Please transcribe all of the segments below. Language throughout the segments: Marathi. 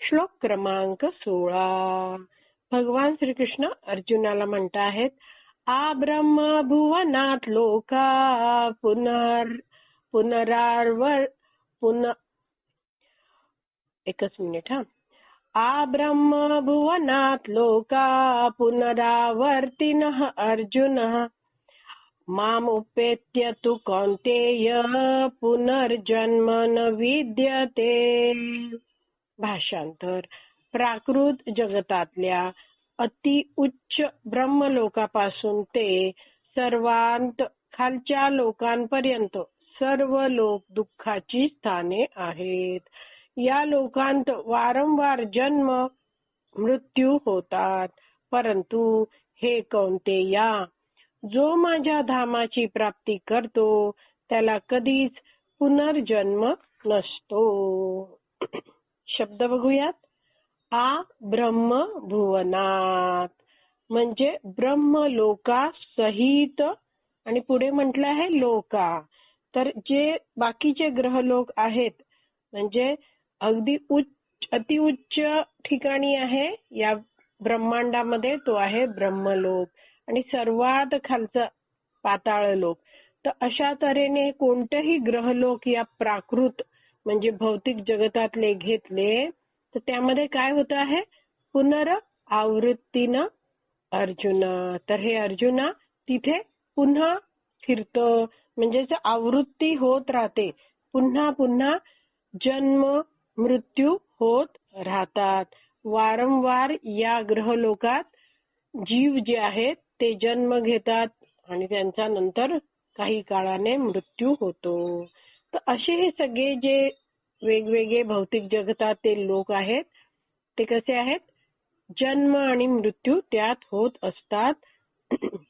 श्लोक क्रमांक सोळा. भगवान श्रीकृष्ण अर्जुनाला म्हणत आहेत आ ब्रह्म भुवनात लोका पुनर पुनरावर पुन एकच मिनिट हा. आ ब्रह्म भुवनात लोका पुनरावर्तिन अर्जुन माम उपेत्य तु कौंतेय पुनर्जन्म न विद्यते। भाषांतर प्राकृत जगतातल्या अति उच्च ब्रह्मलोकापासून ते सर्वांत खालच्या लोकांपर्यंत सर्व लोक दुःखाची स्थाने आहेत. या लोकांत वारंवार जन्म मृत्यू होतात. परंतु हे कोणते या जो माझ्या धामाची प्राप्ती करतो त्याला कधीच पुनर्जन्म नसतो. शब्द बघूयात. आ ब्रह्म भुवनात म्हणजे ब्रह्म लोका सहित आणि पुढे म्हटलं आहे लोका. तर जे बाकीचे ग्रह लोक आहेत म्हणजे अगदी उच्च अतिउच्च ठिकाणी आहे या ब्रह्मांडामध्ये तो आहे ब्रह्मलोक. आणि सर्वात खालचं पाताळ लोक तर अशा तऱ्हेने कोणतंही ग्रहलोक या प्राकृत म्हणजे भौतिक जगतातले घेतले तर त्यामध्ये काय होत आहे? पुनर आवृत्तीनं अर्जुन. तर हे अर्जुना तिथे पुन्हा फिरतो. म्हणजे आवृत्ती होत राहते. पुन्हा पुन्हा जन्म मृत्यू होत राहतात. वारंवार या ग्रहलोकात जीव जे आहेत ते जन्म घेतात आणि त्यांचा नंतर काही काळाने मृत्यू होतो. तर असे हे सगळे जे वेगवेगळे भौतिक जगतातील लोक आहेत ते कसे आहेत? जन्म आणि मृत्यू त्यात होत असतात.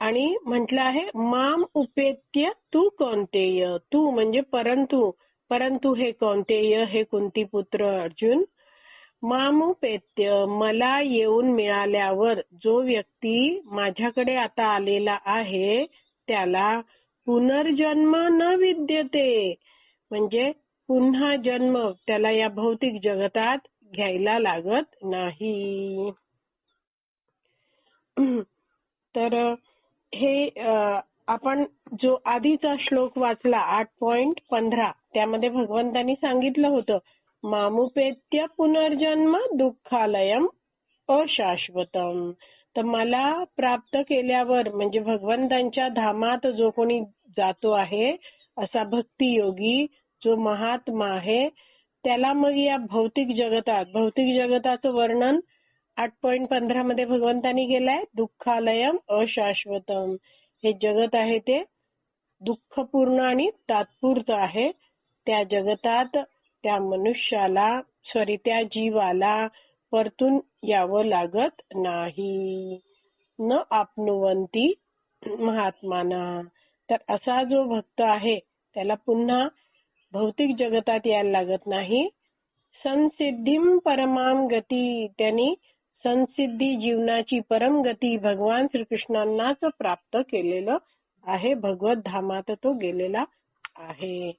आणि म्हटलं आहे माम उपेत्य तू कोणतेय तू म्हणजे परंतु. परंतु हे कोणतेय हे कुंती पुत्र अर्जुन. माम उपेत्य मला येऊन मिळाल्यावर जो व्यक्ती माझ्याकडे आता आलेला आहे त्याला पुनर्जन्म न विद्यते. म्हणजे पुन्हा जन्म त्याला या भौतिक जगतात घ्यायला लागत नाही. तर हे आपण जो आधीचा श्लोक वाचला आठ पॉइंट पंधरा त्यामध्ये भगवंतांनी सांगितलं होतं मामुपेत्य पुनर्जन्म दुःखालयम अशाश्वतम. तर मला प्राप्त केल्यावर म्हणजे भगवंतांच्या धामात जो कोणी जातो आहे असा भक्ती योगी जो महात्मा आहे त्याला मग या भौतिक जगतात भौतिक जगताचं वर्णन आठ पॉइंट पंधरा मध्ये भगवंतानी केलंय दुःखालयम अशाश्वतम. हे जगत आहे ते दुःखपूर्ण आणि तात्पुरत आहे. त्या जगतात त्या मनुष्याला सॉरी त्या जीवाला परतून यावं लागत नाही. न आपनुवंती महात्माना. तर असा जो भक्त आहे त्याला पुन्हा भौतिक जगतात यायला लागत नाही. संसिद्धीम परमाम गती त्यांनी संसिद्धी जीवनाची परम गती भगवान श्रीकृष्णांनाच प्राप्त केलेलं आहे. भगवत धामात तो गेलेला आहे.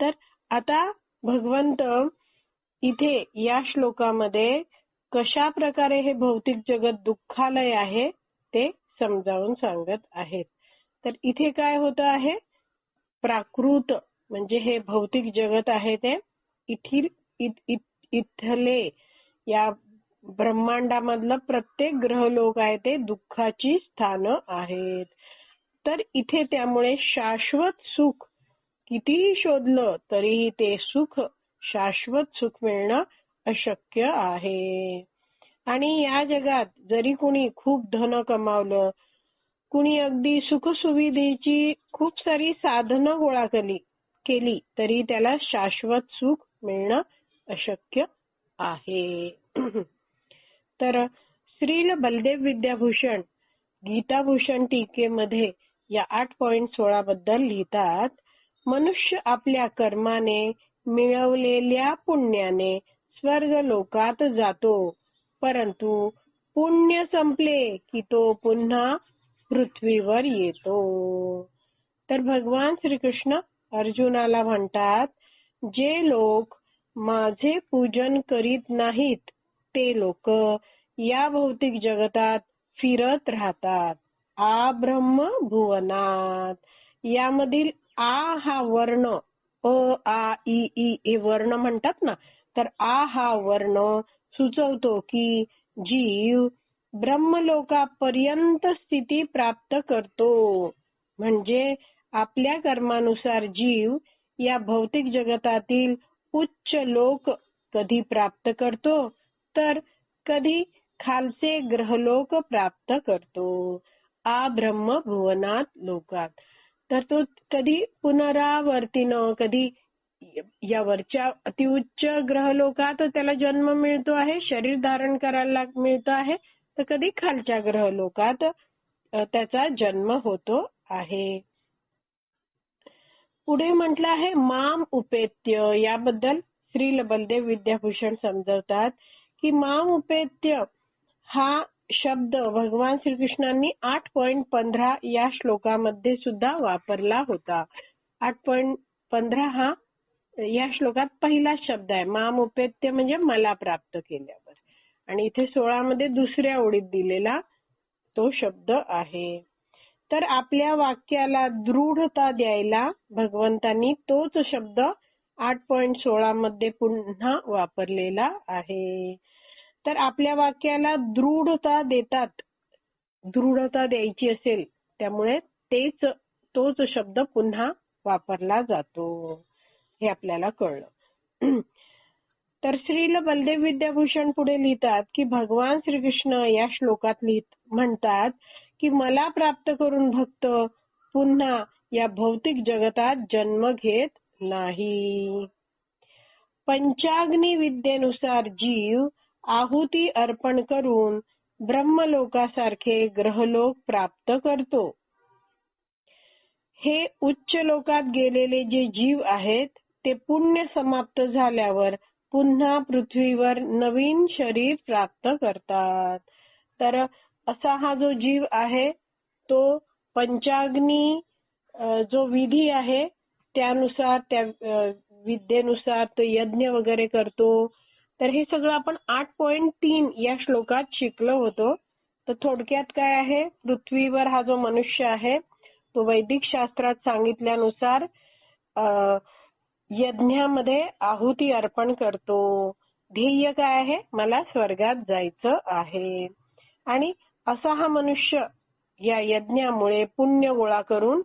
तर आता भगवंत इथे या श्लोकामध्ये कशा प्रकारे हे भौतिक जगत दुःखालय आहे ते समजावून सांगत आहेत. तर इथे काय होत आहे? प्राकृत म्हणजे हे भौतिक जगत आहे ते. इथले या ब्रह्मांडामधलं प्रत्येक ग्रहलोक आहे ते दुःखाची स्थान आहेत. तर इथे त्यामुळे शाश्वत सुख कितीही शोधलं तरीही ते सुख शाश्वत सुख मिळणं अशक्य आहे. आणि या जगात जरी कुणी खूप धन कमावलं कुणी अगदी सुखसुविधेची खूप सारी साधनं गोळा केली केली तरी त्याला शाश्वत सुख मिळणं अशक्य आहे. तर श्रील बलदेव विद्याभूषण गीताभूषण टीकेमध्ये या आठ पॉइंट सोळा बद्दल लिहितात मनुष्य आपल्या कर्माने मिळवलेल्या पुण्याने स्वर्ग लोकात जातो परंतु पुण्य संपले की तो पुन्हा पृथ्वीवर येतो. तर भगवान श्रीकृष्ण अर्जुनाला म्हणतात जे लोक माझे पूजन करीत नाहीत ते लोक या भौतिक जगतात फिरत राहतात. आ ब्रह्म भुवनात. यामधील आ हा वर्ण अ आ इ ई हे वर्ण म्हणतात ना तर आ हा वर्ण सुचवतो की जीव ब्रह्मलोकापर्यंत स्थिती प्राप्त करतो. म्हणजे आपल्या कर्मानुसार जीव या भौतिक जगतातील उच्च लोक कधी प्राप्त करतो तर कधी खालचे ग्रहलोक प्राप्त करतो. आ ब्रह्म भुवनात लोकात. तर तो कधी पुनरावर्तीनं कधी या वरच्या अतिउच्च ग्रहलोकात त्याला जन्म मिळतो आहे शरीर धारण करायला मिळतो आहे तर कधी खालच्या ग्रहलोकात त्याचा जन्म होतो आहे. पुढे म्हटलं आहे माम उपेत्य. याबद्दल श्री बलदेव विद्याभूषण समजवतात की माम उपेत्य हा शब्द भगवान श्रीकृष्णांनी आठ पॉइंट पंधरा या श्लोकामध्ये सुद्धा वापरला होता. आठ पॉइंट पंधरा हा या श्लोकात पहिला शब्द आहे. माम उपेत्य म्हणजे मला प्राप्त केल्यावर. आणि इथे सोळा मध्ये दुसऱ्या ओळीत दिलेला तो शब्द आहे. तर आपल्या वाक्याला दृढता द्यायला भगवंतांनी तोच शब्द आठ पॉइंट सोळा मध्ये पुन्हा वापरलेला आहे. तर आपल्या वाक्याला दृढता देतात दृढता द्यायची असेल त्यामुळे तेच तोच शब्द पुन्हा वापरला जातो. हे आपल्याला कळलं. तर श्रील बलदेव विद्याभूषण पुढे लिहितात की भगवान श्रीकृष्ण या श्लोकात लिहित म्हणतात की मला प्राप्त करून भक्त पुन्हा या भौतिक जगतात जन्म घेत नाही. पंचाग्नी विद्येनुसार जीव आहुती अर्पण करून ब्रह्मलोकासारखे ग्रहलोक प्राप्त करतो. हे उच्च लोकात गेलेले जे जीव आहेत ते पुण्य समाप्त झाल्यावर पुन्हा पृथ्वीवर नवीन शरीर प्राप्त करतात. तर असा हा जो जीव आहे तो पंचाग्नी जो विधी आहे त्यानुसार त्या विद्येनुसार तो यज्ञ वगैरे करतो. तर हे सगळं आपण आठ पॉइंट तीन या श्लोकात शिकलो होतो. तर थोडक्यात काय आहे? पृथ्वीवर हा जो मनुष्य आहे तो वैदिक शास्त्रात सांगितल्यानुसार यज्ञामध्ये आहुती अर्पण करतो. ध्येय काय आहे? मला स्वर्गात जायचं आहे. आणि असा हा मनुष्य या यज्ञामुळे पुण्य गोळा करून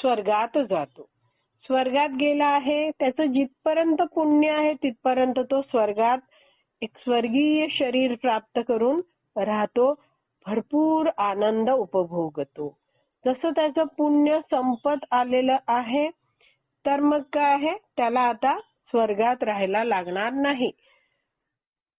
स्वर्गात जातो. स्वर्गात गेला आहे त्याचं जिथपर्यंत पुण्य आहे तिथपर्यंत तो स्वर्गात एक स्वर्गीय शरीर प्राप्त करून राहतो भरपूर आनंद उपभोगतो. जसं त्याचं पुण्य संपत आलेलं आहे तर मग काय आहे? त्याला आता स्वर्गात राहायला लागणार नाही.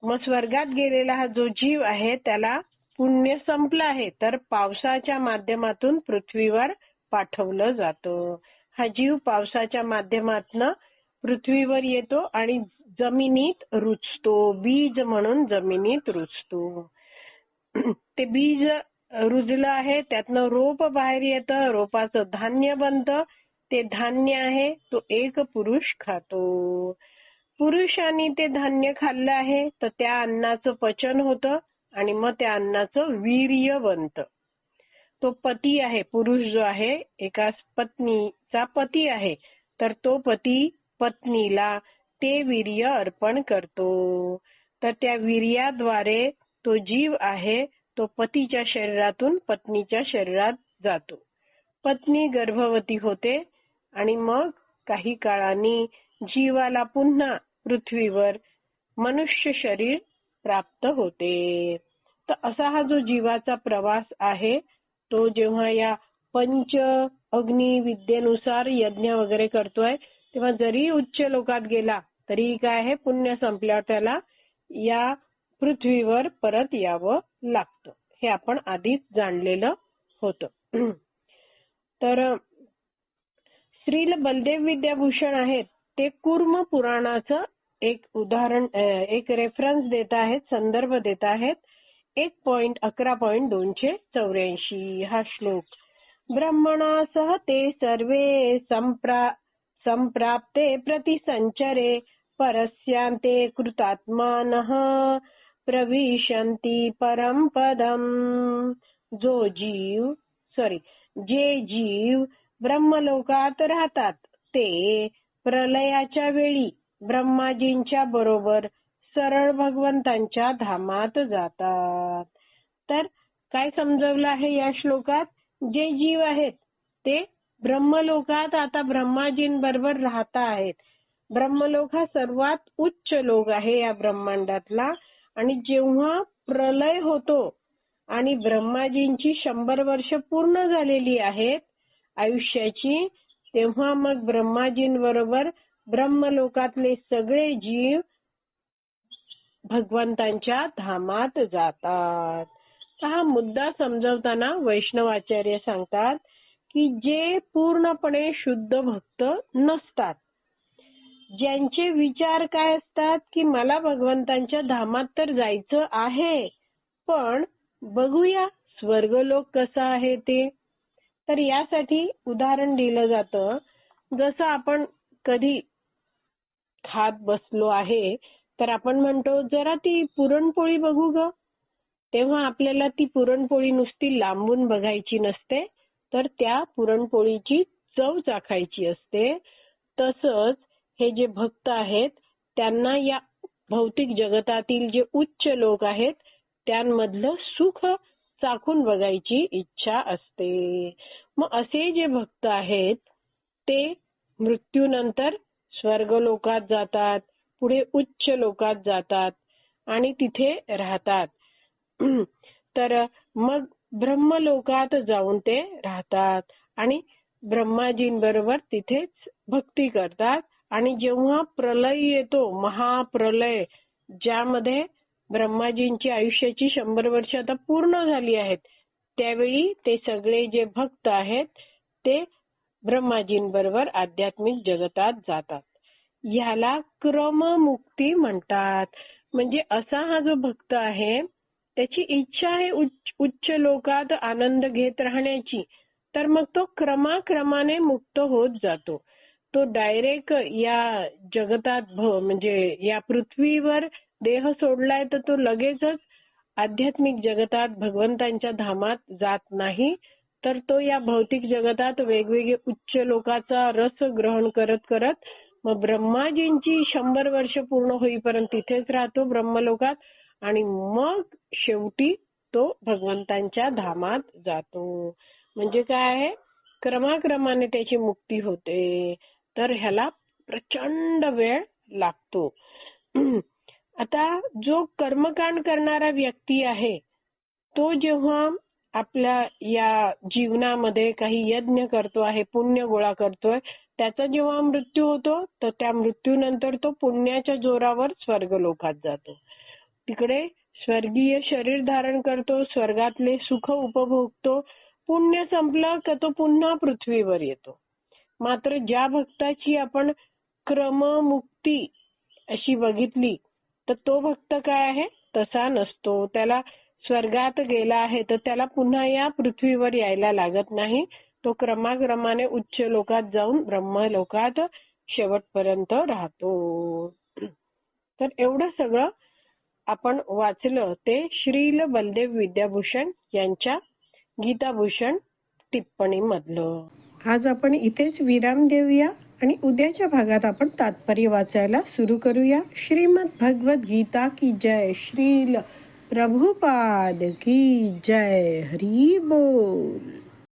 मग स्वर्गात गेलेला हा जो जीव आहे त्याला पुण्य संपलं आहे. तर पावसाच्या माध्यमातून पृथ्वीवर पाठवलं जातं. हा जीव पावसाच्या माध्यमातून पृथ्वीवर येतो आणि जमिनीत रुजतो बीज म्हणून जमिनीत रुजतो ते बीज रुजलं आहे त्यातनं रोप बाहेर येतं. रोपाचं धान्य बनतं. ते धान्य आहे तो एक पुरुष खातो. पुरुषांनी ते धान्य खाल्लं आहे तर त्या अन्नाचं पचन होतं आणि मग त्या अन्नाचं वीर्य बनतं. तो पती आहे पुरुष जो आहे एका पत्नीचा पती आहे तर तो पती पत्नीला ते वीर्य अर्पण करतो. तर त्या वीर्याद्वारे तो जीव आहे तो पतीच्या शरीरातून पत्नीच्या शरीरात जातो. पत्नी गर्भवती होते आणि मग काही काळाने जीवाला पुन्हा पृथ्वीवर मनुष्य शरीर प्राप्त होते. तर असा हा जो जीवाचा प्रवास आहे तो जेव्हा या पंच अग्नी विद्येनुसार यज्ञ वगैरे करतोय तेव्हा जरी उच्च लोकात गेला तरी काय आहे? पुण्य संपल्यावर त्याला या पृथ्वीवर परत यावं लागतं. हे आपण आधीच जाणलेलं होतं. तर श्रील बलदेव विद्याभूषण आहेत. ते कुर्म पुराणाचं एक उदाहरण एक रेफरन्स देत आहेत संदर्भ देत आहेत. एक पॉइंट अकरा पॉइंट दोनशे चौऱ्याऐंशी हा श्लोक. ब्रह्मणासह ते सर्वे संप्रा संप्राप्ते प्रतिसंचरे परस्यांते कृतात्मानः प्रविशंती परम पदम। जो जीव सॉरी जे जीव ब्रह्मलोकात राहतात. ते प्रलयाच्या वेळी ब्रह्माजींच्या बरोबर सरळ भगवंतांच्या धामात जातात. तर काय समजवलं आहे या श्लोकात? जे जीव आहेत ते ब्रह्मलोकात आता ब्रह्माजींबरोबर राहता आहेत. ब्रह्मलोक हा सर्वात उच्च लोक आहे या ब्रह्मांडातला आणि जेव्हा प्रलय होतो आणि ब्रह्माजींची शंभर वर्ष पूर्ण झालेली आहेत आयुष्याची तेव्हा मग ब्रह्माजींबरोबर ब्रह्मलोकातले सगळे जीव भगवंतांच्या धामात जातात. हा मुद्दा समजवताना वैष्णवाचार्य सांगतात की जे पूर्णपणे शुद्ध भक्त नसतात. ज्यांचे विचार काय असतात की मला भगवंतांच्या धामात तर जायचं आहे पण बघूया स्वर्गलोक कसा आहे ते. तर यासाठी उदाहरण दिलं जातं. जसं आपण कधी खात बसलो आहे तर आपण म्हणतो जरा ती पुरणपोळी बघू ग. तेव्हा आपल्याला ती पुरणपोळी नुसती लांबून बघायची नसते तर त्या पुरणपोळीची चव चाखायची असते. तसंच हे जे भक्त आहेत त्यांना या भौतिक जगतातील जे उच्च लोक आहेत त्यांमधलं सुख चाखून बघायची इच्छा असते. मग असे जे भक्त आहेत ते मृत्यूनंतर स्वर्ग लोकात जातात पुढे उच्च लोकात जातात आणि तिथे राहतात. तर मग ब्रह्मलोकात जाऊन ते राहतात आणि ब्रह्माजींबरोबर तिथेच भक्ती करतात. आणि जेव्हा प्रलय येतो महाप्रलय ज्यामध्ये ब्रह्माजींची आयुष्याची शंभर वर्ष आता पूर्ण झाली आहेत. त्यावेळी ते सगळे जे भक्त आहेत ते ब्रह्माजींबरोबर आध्यात्मिक जगतात जातात. ह्याला क्रममुक्ती म्हणतात. म्हणजे असा हा जो भक्त आहे त्याची इच्छा आहे उच्च उच्च लोकात आनंद घेत राहण्याची तर मग तो क्रमाक्रमाने मुक्त होत जातो. तो डायरेक्ट या जगतात भ- म्हणजे या पृथ्वीवर देह सोडलाय तर तो लगेचच आध्यात्मिक जगतात भगवंतांच्या धामात जात नाही. तर तो या भौतिक जगतात वेगवेगळे उच्च लोकाचा रस ग्रहण करत करत मग ब्रह्माजींची शंभर वर्ष पूर्ण होईपर्यंत तिथेच राहतो ब्रह्मलोकात आणि मग शेवटी तो भगवंतांच्या धामात जातो. म्हणजे काय आहे? क्रमाक्रमाने त्याची मुक्ती होते. तर ह्याला प्रचंड वेळ लागतो. आता जो कर्मकांड करणारा व्यक्ती आहे तो जेव्हा आपल्या या जीवनामध्ये काही यज्ञ करतो आहे पुण्य गोळा करतोय त्याचा जेव्हा मृत्यू होतो तर त्या मृत्यूनंतर तो पुण्याच्या जोरावर स्वर्ग लोकात जातो. तिकडे स्वर्गीय शरीर धारण करतो स्वर्गातले सुख उपभोगतो पुण्य संपलं का तो पुन्हा पृथ्वीवर येतो. मात्र ज्या भक्ताची आपण क्रममुक्ती अशी बघितली तर तो भक्त काय आहे? तसा नसतो. त्याला स्वर्गात गेला आहे तर त्याला पुन्हा या पृथ्वीवर यायला लागत नाही. तो क्रमाक्रमाने उच्च लोकात जाऊन ब्रह्मलोकात शेवटपर्यंत राहतो. तर एवढं सगळं आपण वाचलं ते श्रील बलदेव विद्याभूषण यांच्या गीताभूषण टिप्पणी मधलं आज आपण इथेच विराम देऊया. आणि उद्याच्या भागात आपण तात्पर्य वाचायला सुरू करूया. श्रीमद भगवत गीता की जय. श्रील प्रभुपाद की जय. हरी बोल.